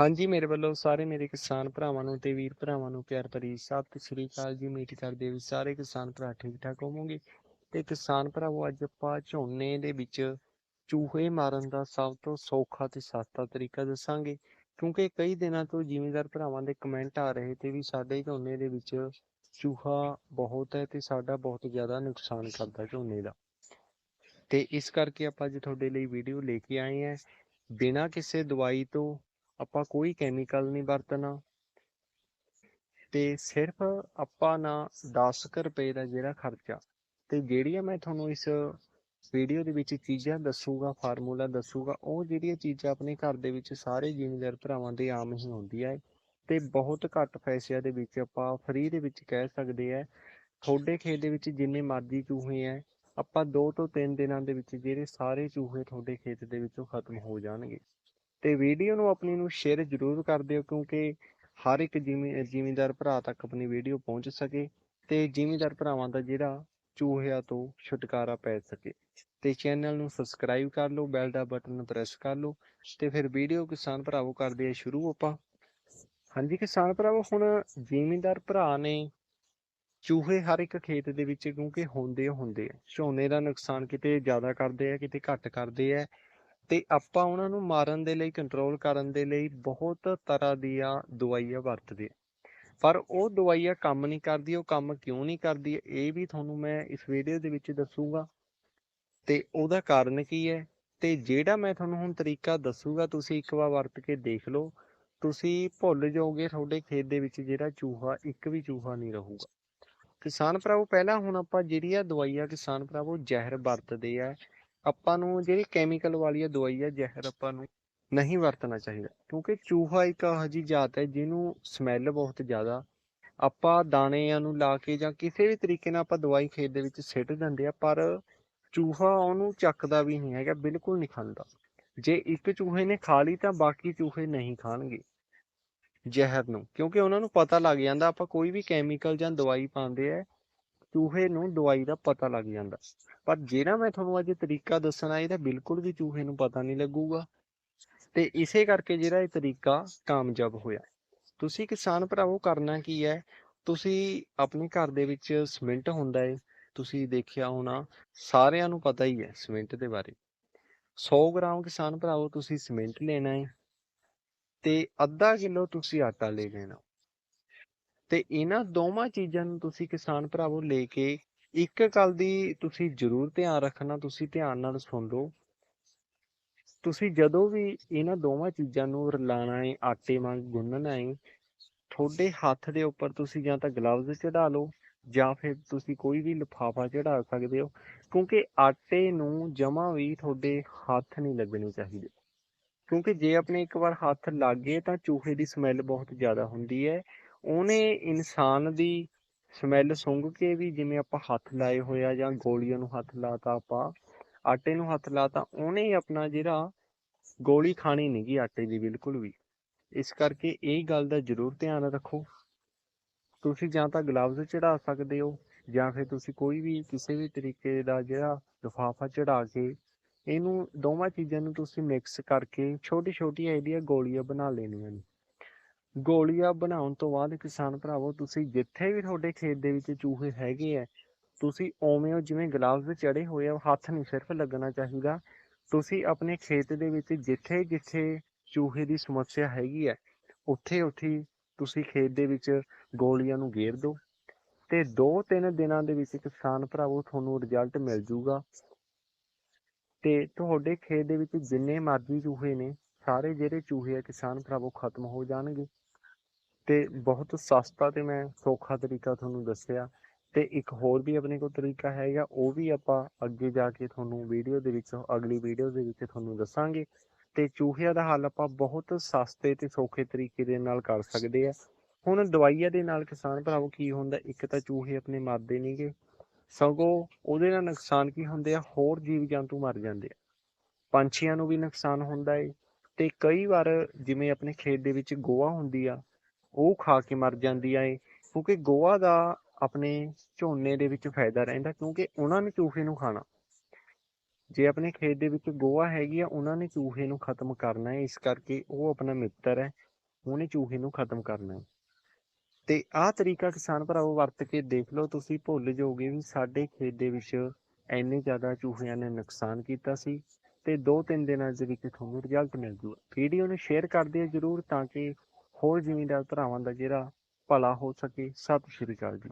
ਹਾਂਜੀ, ਮੇਰੇ ਵੱਲੋਂ ਸਾਰੇ ਮੇਰੇ ਕਿਸਾਨ ਭਰਾਵਾਂ ਨੂੰ ਤੇ ਵੀਰ ਭਰਾਵਾਂ ਨੂੰ ਪਿਆਰ ਭਰੀ ਸਤਿ ਸ੍ਰੀ ਅਕਾਲ ਜੀ। ਉਮੀਦ ਕਰਦੇ ਵੀ ਸਾਰੇ ਕਿਸਾਨ ਭਰਾ ਠੀਕ ਠਾਕ ਹੋਵੋਗੇ ਤੇ ਕਿਸਾਨ ਭਰਾਵੋ, ਅੱਜ ਆਪਾਂ ਝੋਨੇ ਦੇ ਵਿੱਚ ਚੂਹੇ ਮਾਰਨ ਦਾ ਸਭ ਤੋਂ ਸੌਖਾ ਤੇ ਸਸਤਾ ਤਰੀਕਾ ਦੱਸਾਂਗੇ। ਕਿਉਂਕਿ ਕਈ ਦਿਨਾਂ ਤੋਂ ਜ਼ਿਮੀਂਦਾਰ ਭਰਾਵਾਂ ਦੇ ਕਮੈਂਟ ਆ ਰਹੇ ਤੇ ਵੀ ਸਾਡੇ ਝੋਨੇ ਦੇ ਵਿੱਚ ਚੂਹਾ ਬਹੁਤ ਹੈ ਤੇ ਸਾਡਾ ਬਹੁਤ ਜ਼ਿਆਦਾ ਨੁਕਸਾਨ ਕਰਦਾ ਝੋਨੇ ਦਾ। ਤੇ ਇਸ ਕਰਕੇ ਆਪਾਂ ਅੱਜ ਤੁਹਾਡੇ ਲਈ ਵੀਡੀਓ ਲੈ ਕੇ ਆਏ ਹਾਂ। ਬਿਨਾਂ ਕਿਸੇ ਦਵਾਈ ਤੋਂ ਆਪਾਂ ਕੋਈ ਕੈਮੀਕਲ ਨਹੀਂ ਵਰਤਣਾ। ਤੇ ਸਿਰਫ ਆਪਾਂ ਨਾ 10 ਕੁ ਰੁਪਏ ਦਾ ਜਿਹੜਾ ਖਰਚਾ, ਤੇ ਜਿਹੜੀਆਂ ਮੈਂ ਤੁਹਾਨੂੰ ਇਸ ਵੀਡੀਓ ਦੇ ਵਿੱਚ ਚੀਜ਼ਾਂ ਦੱਸੂਗਾ ਫਾਰਮੂਲਾ ਦੱਸੂਗਾ, ਉਹ ਜਿਹੜੀਆਂ ਚੀਜ਼ਾਂ ਆਪਣੇ ਘਰ ਦੇ ਵਿੱਚ ਸਾਰੇ ਜ਼ਿਮੀਂਦਾਰ ਭਰਾਵਾਂ ਦੇ ਆਮ ਹੀ ਹੁੰਦੀ ਹੈ, ਤੇ ਬਹੁਤ ਘੱਟ ਪੈਸਿਆਂ ਦੇ ਵਿੱਚ ਆਪਾਂ ਫ੍ਰੀ ਦੇ ਵਿੱਚ ਕਹਿ ਸਕਦੇ ਆ ਤੁਹਾਡੇ ਖੇਤ ਦੇ ਵਿੱਚ ਜਿੰਨੇ ਮਰਜ਼ੀ ਚੂਹੇ ਹੈ, ਆਪਾਂ 2 ਤੋਂ 3 ਦਿਨਾਂ ਦੇ ਵਿੱਚ ਜਿਹੜੇ ਸਾਰੇ ਚੂਹੇ ਤੁਹਾਡੇ ਖੇਤ ਦੇ ਵਿੱਚੋਂ ਖਤਮ ਹੋ ਜਾਣਗੇ। ਤੇ ਵੀਡੀਓ ਨੂੰ ਆਪਣੀ ਨੂੰ ਸ਼ੇਅਰ ਜ਼ਰੂਰ ਕਰ ਦਿਓ ਕਿਉਂਕਿ ਹਰ ਇੱਕ ਜ਼ਿਮੀ ਜ਼ਿਮੀਂਦਾਰ ਭਰਾ ਤੱਕ ਆਪਣੀ ਵੀਡੀਓ ਪਹੁੰਚ ਸਕੇ ਤੇ ਜ਼ਿਮੀਂਦਾਰ ਭਰਾਵਾਂ ਦਾ ਜਿਹੜਾ ਚੂਹਿਆਂ ਤੋਂ ਛੁਟਕਾਰਾ ਪੈ ਸਕੇ। ਤੇ ਚੈਨਲ ਨੂੰ ਸਬਸਕ੍ਰਾਈਬ ਕਰ ਲਓ ਬੈਲ ਦਾ ਬਟਨ ਪ੍ਰੈਸ ਕਰ ਲਓ ਤੇ ਫਿਰ ਵੀਡੀਓ ਕਿਸਾਨ ਭਰਾਵੋ ਕਰਦੇ ਆ ਸ਼ੁਰੂ ਆਪਾਂ। ਹਾਂਜੀ ਕਿਸਾਨ ਭਰਾਵੋ, ਹੁਣ ਜ਼ਿਮੀਂਦਾਰ ਭਰਾ ਨੇ ਚੂਹੇ ਹਰ ਇੱਕ ਖੇਤ ਦੇ ਵਿੱਚ ਕਿਉਂਕਿ ਹੁੰਦੇ ਹੁੰਦੇ ਆ, ਝੋਨੇ ਦਾ ਨੁਕਸਾਨ ਕਿਤੇ ਜ਼ਿਆਦਾ ਕਰਦੇ ਆ, ਕਿਤੇ ਘੱਟ ਕਰਦੇ ਆ ਤੇ ਆਪਾਂ ਉਹਨਾਂ ਨੂੰ ਮਾਰਨ ਦੇ ਲਈ ਕੰਟਰੋਲ ਕਰਨ ਦੇ ਲਈ ਬਹੁਤ ਤਰ੍ਹਾਂ ਦੀਆਂ ਦਵਾਈਆਂ ਵਰਤਦੇ ਪਰ ਉਹ ਦਵਾਈਆਂ ਕੰਮ ਨਹੀਂ ਕਰਦੀ ਉਹ ਕੰਮ ਕਿਉਂ ਨਹੀਂ ਕਰਦੀ ਇਹ ਵੀ ਤੁਹਾਨੂੰ ਮੈਂ ਇਸ ਵੀਡੀਓ ਦੇ ਵਿੱਚ ਦੱਸੂਗਾ। ਤੇ ਉਹਦਾ ਕਾਰਨ ਕੀ ਹੈ? ਤੇ ਜਿਹੜਾ ਮੈਂ ਤੁਹਾਨੂੰ ਹੁਣ ਤਰੀਕਾ ਦੱਸੂਗਾ, ਤੁਸੀਂ ਇੱਕ ਵਾਰ ਵਰਤ ਕੇ ਦੇਖ ਲਓ। ਤੁਸੀਂ ਭੁੱਲ ਜਾਓਗੇ ਤੁਹਾਡੇ ਖੇਤ ਦੇ ਵਿੱਚ ਜਿਹੜਾ ਚੂਹਾ, ਇੱਕ ਵੀ ਚੂਹਾ ਨਹੀਂ ਰਹੂਗਾ। ਕਿਸਾਨ ਭਰਾਵੋ, ਪਹਿਲਾਂ ਹੁਣ ਆਪਾਂ ਜਿਹੜੀਆਂ ਦਵਾਈਆਂ ਕਿਸਾਨ ਭਰਾਵੋ ਜ਼ਹਿਰ ਵਰਤਦੇ ਆ ਆਪਾਂ ਨੂੰ ਜਿਹੜੀ ਕੈਮੀਕਲ ਵਾਲੀ ਦਵਾਈ ਹੈ ਜ਼ਹਿਰ ਆਪਾਂ ਨੂੰ ਨਹੀਂ ਵਰਤਣਾ ਚਾਹੀਦਾ। ਕਿਉਂਕਿ ਚੂਹਾ ਇੱਕ ਇਹੋ ਜਿਹੀ ਜਾਤ ਹੈ, ਜਿਹਨੂੰ ਸਮੈਲ ਬਹੁਤ ਜ਼ਿਆਦਾ। ਆਪਾਂ ਦਾਣਿਆਂ ਨੂੰ ਲਾ ਕੇ ਜਾਂ ਕਿਸੇ ਵੀ ਤਰੀਕੇ ਨਾਲ ਆਪਾਂ ਦਵਾਈ ਖੇਤ ਦੇ ਵਿੱਚ ਸਿੱਟ ਦਿੰਦੇ ਆ, ਪਰ ਚੂਹਾ ਉਹਨੂੰ ਚੱਕਦਾ ਵੀ ਨਹੀਂ ਹੈਗਾ, ਬਿਲਕੁਲ ਨਹੀਂ ਖਾਂਦਾ। ਜੇ ਇੱਕ ਚੂਹੇ ਨੇ ਖਾ ਲਈ ਤਾਂ ਬਾਕੀ ਚੂਹੇ ਨਹੀਂ ਖਾਣਗੇ ਜ਼ਹਿਰ ਨੂੰ। ਕਿਉਂਕਿ ਉਹਨਾਂ ਨੂੰ ਪਤਾ ਲੱਗ ਜਾਂਦਾ, ਆਪਾਂ ਕੋਈ ਵੀ ਕੈਮੀਕਲ ਜਾਂ ਦਵਾਈ ਪਾਉਂਦੇ ਆ ਚੂਹੇ ਨੂੰ ਦਵਾਈ ਦਾ ਪਤਾ ਲੱਗ ਜਾਂਦਾ। ਪਰ ਜਿਹੜਾ ਮੈਂ ਤੁਹਾਨੂੰ ਅੱਜ ਤਰੀਕਾ ਦੱਸਣਾ ਇਹਦਾ ਬਿਲਕੁਲ ਵੀ ਚੂਹੇ ਨੂੰ ਪਤਾ ਨਹੀਂ ਲੱਗੂਗਾ। ਤੇ ਇਸੇ ਕਰਕੇ ਜਿਹੜਾ ਇਹ ਤਰੀਕਾ ਕਾਮਯਾਬ ਹੋਇਆ। ਤੁਸੀਂ ਕਿਸਾਨ ਭਰਾਵੋ, ਕਰਨਾ ਕੀ ਹੈ? ਤੁਸੀਂ ਆਪਣੇ ਘਰ ਦੇ ਵਿੱਚ ਸਿਮੈਂਟ ਹੁੰਦਾ ਹੈ ਤੁਸੀਂ ਦੇਖਿਆ ਹੋਣਾ, ਸਾਰਿਆਂ ਨੂੰ ਪਤਾ ਹੀ ਹੈ ਸਿਮੈਂਟ ਦੇ ਬਾਰੇ। 100 ਗ੍ਰਾਮ ਕਿਸਾਨ ਭਰਾਵੋ, ਤੁਸੀਂ ਸਿਮੈਂਟ ਲੈਣਾ ਹੈ ਤੇ ਅੱਧਾ ਕਿਲੋ ਤੁਸੀਂ ਆਟਾ ਲੈ ਲੈਣਾ। ਤੇ ਇਹਨਾਂ ਦੋਵਾਂ ਚੀਜ਼ਾਂ ਨੂੰ ਤੁਸੀਂ ਕਿਸਾਨ ਭਰਾਵੋ ਲੈ ਕੇ ਇੱਕ ਗੱਲ ਦੀ ਤੁਸੀਂ ਜ਼ਰੂਰ ਧਿਆਨ ਰੱਖਣਾ, ਤੁਸੀਂ ਧਿਆਨ ਨਾਲ ਸੁਣ ਲਓ। ਤੁਸੀਂ ਜਦੋਂ ਵੀ ਇਹਨਾਂ ਦੋਵਾਂ ਚੀਜ਼ਾਂ ਨੂੰ ਰਲਾਣਾ ਹੈ ਆਟੇ ਵਾਂਗ ਗੁੰਨਣਾ ਹੈ ਤੁਹਾਡੇ ਹੱਥ ਦੇ ਉੱਪਰ ਤੁਸੀਂ ਜਾਂ ਤਾਂ ਗਲਵਜ਼ ਚੜਾ ਲਓ ਜਾਂ ਫਿਰ ਤੁਸੀਂ ਕੋਈ ਵੀ ਲਿਫਾਫਾ ਚੜਾ ਸਕਦੇ ਹੋ, ਕਿਉਂਕਿ ਆਟੇ ਨੂੰ ਜਮਾ ਵੀ ਤੁਹਾਡੇ ਹੱਥ ਨਹੀਂ ਲੱਗਣੇ ਚਾਹੀਦੇ। ਕਿਉਂਕਿ ਜੇ ਆਪਣੇ ਇੱਕ ਵਾਰ ਹੱਥ ਲੱਗ ਗਏ ਤਾਂ ਚੂਹੇ ਦੀ ਸਮੈਲ ਬਹੁਤ ਜ਼ਿਆਦਾ ਹੁੰਦੀ ਹੈ। ਉਹਨੇ ਇਨਸਾਨ ਦੀ ਸਮੈਲ ਸੁੰਘ ਕੇ ਵੀ ਜਿਵੇਂ ਆਪਾਂ ਹੱਥ ਲਾਏ ਹੋਇਆ ਜਾਂ ਗੋਲੀਆਂ ਨੂੰ ਹੱਥ ਲਾਤਾ ਆਪਾਂ, ਆਟੇ ਨੂੰ ਹੱਥ ਲਾਤਾ ਉਹਨੇ ਆਪਣਾ ਜਿਹੜਾ ਗੋਲੀ ਖਾਣੀ ਨਹੀਂਗੀ ਆਟੇ ਦੀ ਬਿਲਕੁਲ ਵੀ। ਇਸ ਕਰਕੇ ਇਹ ਗੱਲ ਦਾ ਜ਼ਰੂਰ ਧਿਆਨ ਰੱਖੋ। ਤੁਸੀਂ ਜਾਂ ਤਾਂ ਗਲਵਜ਼ ਚੜਾ ਸਕਦੇ ਹੋ, ਜਾਂ ਫਿਰ ਤੁਸੀਂ ਕੋਈ ਵੀ ਕਿਸੇ ਵੀ ਤਰੀਕੇ ਦਾ ਜਿਹੜਾ ਲਿਫਾਫਾ ਚੜਾ ਕੇ ਇਹਨੂੰ ਦੋਵਾਂ ਚੀਜ਼ਾਂ ਨੂੰ ਤੁਸੀਂ ਮਿਕਸ ਕਰਕੇ ਛੋਟੀ ਛੋਟੀਆਂ ਇਹਦੀਆਂ ਗੋਲੀਆਂ ਬਣਾ ਲੈਣੀਆਂ ਨੇ। ਗੋਲੀਆਂ ਬਣਾਉਣ ਤੋਂ ਬਾਅਦ ਕਿਸਾਨ ਭਰਾਵੋ, ਤੁਸੀਂ ਜਿੱਥੇ ਵੀ ਤੁਹਾਡੇ ਖੇਤ ਦੇ ਵਿੱਚ ਚੂਹੇ ਹੈਗੇ ਆ ਤੁਸੀਂ ਉਵੇਂ ਉਹ ਜਿਵੇਂ ਗਲਵਜ਼ ਚੜੇ ਹੋਏ ਆ ਹੱਥ ਨਹੀਂ ਸਿਰਫ ਲੱਗਣਾ ਚਾਹੀਦਾ। ਤੁਸੀਂ ਆਪਣੇ ਖੇਤ ਦੇ ਵਿੱਚ ਜਿੱਥੇ ਜਿੱਥੇ ਚੂਹੇ ਦੀ ਸਮੱਸਿਆ ਹੈਗੀ ਹੈ ਉੱਥੇ ਉੱਥੇ ਤੁਸੀਂ ਖੇਤ ਦੇ ਵਿੱਚ ਗੋਲੀਆਂ ਨੂੰ ਗੇਰ ਦਿਓ। ਤੇ 2-3 ਦਿਨਾਂ ਦੇ ਵਿੱਚ ਕਿਸਾਨ ਭਰਾਵੋ, ਤੁਹਾਨੂੰ ਰਿਜ਼ਲਟ ਮਿਲ ਜੂਗਾ। ਤੇ ਤੁਹਾਡੇ ਖੇਤ ਦੇ ਵਿੱਚ ਜਿੰਨੇ ਮਰਜ਼ੀ ਚੂਹੇ ਨੇ, ਸਾਰੇ ਜਿਹੜੇ ਚੂਹੇ ਆ ਕਿਸਾਨ ਭਰਾਵੋ, ਖਤਮ ਹੋ ਜਾਣਗੇ। ਤੇ ਬਹੁਤ ਸਸਤਾ ਤੇ ਮੈਂ ਸੌਖਾ ਤਰੀਕਾ ਤੁਹਾਨੂੰ ਦੱਸਿਆ। ਤੇ ਇੱਕ ਹੋਰ ਵੀ ਆਪਣੇ ਕੋਲ ਤਰੀਕਾ ਹੈਗਾ, ਉਹ ਵੀ ਆਪਾਂ ਅੱਗੇ ਜਾ ਕੇ ਤੁਹਾਨੂੰ ਵੀਡੀਓ ਦੇ ਵਿੱਚ, ਅਗਲੀ ਵੀਡੀਓ ਦੇ ਵਿੱਚ ਤੁਹਾਨੂੰ ਦੱਸਾਂਗੇ। ਤੇ ਚੂਹਿਆਂ ਦਾ ਹੱਲ ਆਪਾਂ ਬਹੁਤ ਸਸਤੇ ਤੇ ਸੌਖੇ ਤਰੀਕੇ ਦੇ ਨਾਲ ਕਰ ਸਕਦੇ ਆ। ਹੁਣ ਦਵਾਈਆਂ ਦੇ ਨਾਲ ਕਿਸਾਨ ਭਰਾਵੋ ਕੀ ਹੁੰਦਾ, ਇੱਕ ਤਾਂ ਚੂਹੇ ਆਪਣੇ ਮਰਦੇ ਨਹੀਂਗੇ ਸਗੋਂ ਉਹਦੇ ਨਾਲ ਨੁਕਸਾਨ ਕੀ ਹੁੰਦੇ ਆ? ਹੋਰ ਜੀਵ ਜੰਤੂ ਮਰ ਜਾਂਦੇ ਆ। ਪੰਛੀਆਂ ਨੂੰ ਵੀ ਨੁਕਸਾਨ ਹੁੰਦਾ ਏ। ਤੇ ਕਈ ਵਾਰ ਜਿਵੇਂ ਆਪਣੇ ਖੇਤ ਦੇ ਵਿੱਚ ਗੋਆ ਹੁੰਦੀ ਆ ਉਹ ਖਾ ਕੇ ਮਰ ਜਾਂਦੀਆਂ ਏ ਕਿਉਂਕਿ ਗੋਆ ਦਾ ਆਪਣੇ ਝੋਨੇ ਦੇ ਵਿੱਚ ਫਾਇਦਾ ਰਹਿੰਦਾ, ਕਿਉਂਕਿ ਉਹਨਾਂ ਨੇ ਚੂਹੇ ਨੂੰ ਖਾਣਾ। ਜੇ ਆਪਣੇ ਖੇਤ ਦੇ ਵਿੱਚ ਗੋਹਾ ਹੈਗੀ ਆ, ਉਹਨਾਂ ਨੇ ਚੂਹੇ ਨੂੰ ਖਤਮ ਕਰਨਾ ਹੈ, ਇਸ ਕਰਕੇ ਉਹ ਆਪਣਾ ਮਿੱਤਰ ਹੈ, ਉਹਨੇ ਚੂਹੇ ਨੂੰ ਖਤਮ ਕਰਨਾ ਹੈ। ਤੇ ਆਹ ਤਰੀਕਾ ਕਿਸਾਨ ਭਰਾਵੋ ਵਰਤ ਕੇ ਦੇਖ ਲਓ, ਤੁਸੀਂ ਭੁੱਲ ਜਾਓਗੇ ਵੀ ਸਾਡੇ ਖੇਤ ਦੇ ਵਿੱਚ ਇੰਨੇ ਜ਼ਿਆਦਾ ਚੂਹਿਆਂ ਨੇ ਨੁਕਸਾਨ ਕੀਤਾ ਸੀ ਤੇ ਦੋ ਤਿੰਨ ਦਿਨਾਂ ਦੇ ਵਿੱਚ ਤੁਹਾਨੂੰ ਰਿਜ਼ਲਟ ਮਿਲ ਜੂਗਾ। ਵੀਡੀਓ ਨੂੰ ਸ਼ੇਅਰ ਕਰ ਦਿਓ ਜਰੂਰ ਤਾਂ ਕਿ ਹੋਰ ਜ਼ਿਮੀਂਦਾਰ ਭਰਾਵਾਂ ਦਾ ਜਿਹੜਾ ਭਲਾ ਹੋ ਸਕੇ ਸਤਿ ਸ਼੍ਰੀ ਅਕਾਲ ਜੀ।